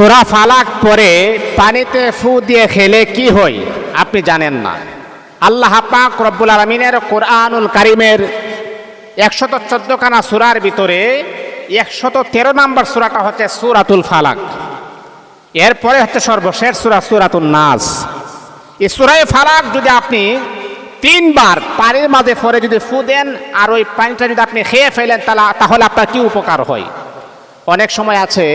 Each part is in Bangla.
সুরা ফালাক পরে পানিতে ফু দিয়ে খেলে কি হয়? আপনি জানেন না। আল্লাহ পাক রব্বুল আলমিনের কোরআনুল কারিমের একশত চোদ্দখানা সুরার ভিতরে একশত তেরো নম্বর সুরাটা হচ্ছে সুরাতুল ফালাক। এরপরে হচ্ছে সর্বশেষ সুরা সুরাতুল নাস। এই সুরাই ফালাক যদি আপনি তিনবার পানির মাঝে পরে যদি ফু দেন আর ওই পানিটা যদি আপনি খেয়ে ফেলেন তাহলে তাহলে আপনার কি উপকার হয়? অনেক সময় আছে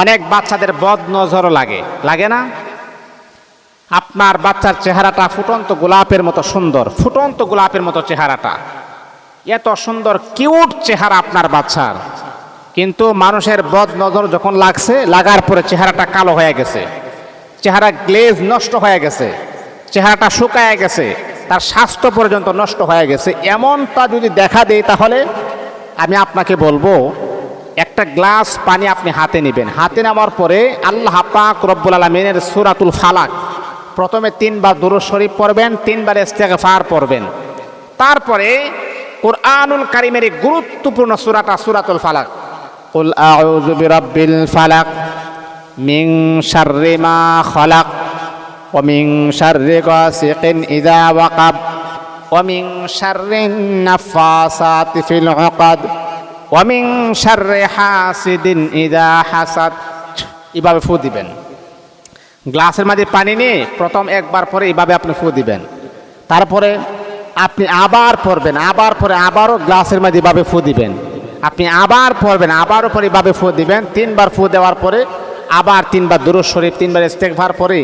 অনেক বাচ্চাদের বদ নজরও লাগে। লাগে না? আপনার বাচ্চার চেহারাটা ফুটন্ত গোলাপের মতো সুন্দর, ফুটন্ত গোলাপের মতো চেহারাটা। এত সুন্দর, কিউট চেহারা আপনার বাচ্চার। কিন্তু মানুষের বদ নজর যখন লাগছে, লাগার পরে চেহারাটা কালো হয়ে গেছে। চেহারা গ্লেজ নষ্ট হয়ে গেছে। চেহারাটা শুকায় গেছে। তার স্বাস্থ্য পর্যন্ত নষ্ট হয়ে গেছে। এমনটা যদি দেখা দেয় তাহলে আমি আপনাকে বলব একটা গ্লাস পানি আপনি হাতে নেবেন। হাতে নেওয়ার পরে আল্লাহ পাক রব্বুল আলমিনের সুরাতুল ফালাক প্রথমে তিনবার দুরুদ শরীফ পড়বেন, তিনবার ইস্তেগফার পড়বেন। তারপরে কোরআনুল কারিমের গুরুত্বপূর্ণ সুরাটা সুরাতুল ফালাক। বিরাব্বিল ফালাক মিন শাররি মা খালাক, ওয়া মিন শাররি গাসিকিন ইযা ওয়াকাব, ওয়া মিন শাররিন নাফাসাতি ফিল উকাদ ওয়া মিন শাররি হাসিদিন ইযা হাসাদ। এভাবে ফু দিবেন। গ্লাসের মাঝে পানি নিয়ে প্রথম একবার পরে এভাবে আপনি ফু দিবেন। তারপরে আপনি আবার পরবেন, আবার পরে আবারও গ্লাসের মাঝে এভাবে ফু দিবেন। আপনি আবার পরবেন, আবারও পরে এভাবে ফু দিবেন। তিনবার ফু দেওয়ার পরে আবার তিনবার দুরুদ শরীফ, তিনবার ইস্তেকভার পরে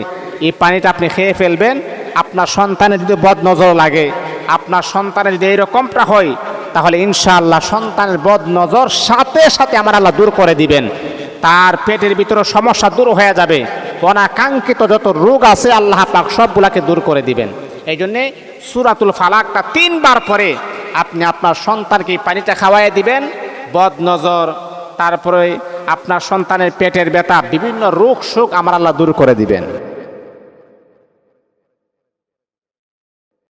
এই পানিটা আপনি খেয়ে ফেলবেন। আপনার সন্তানের যদি বদ নজর লাগে, আপনার সন্তানের যদি এইরকমটা হয় তাহলে ইনশাআল্লাহ সন্তানের বদ নজর সাথে সাথে আমার আল্লাহ দূর করে দিবেন। তার পেটের ভিতরে সমস্যা দূর হয়ে যাবে। অনাকাঙ্ক্ষিত যত রোগ আছে আল্লাহ পাক সবগুলাকে দূর করে দিবেন। এই জন্যে সুরাতুল ফালাকটা তিনবার পরে আপনি আপনার সন্তানকে পানিটা খাওয়াই দিবেন। বদ নজর তারপরে আপনার সন্তানের পেটের ব্যথা, বিভিন্ন রোগ শোক আমার আল্লাহ দূর করে দিবেন।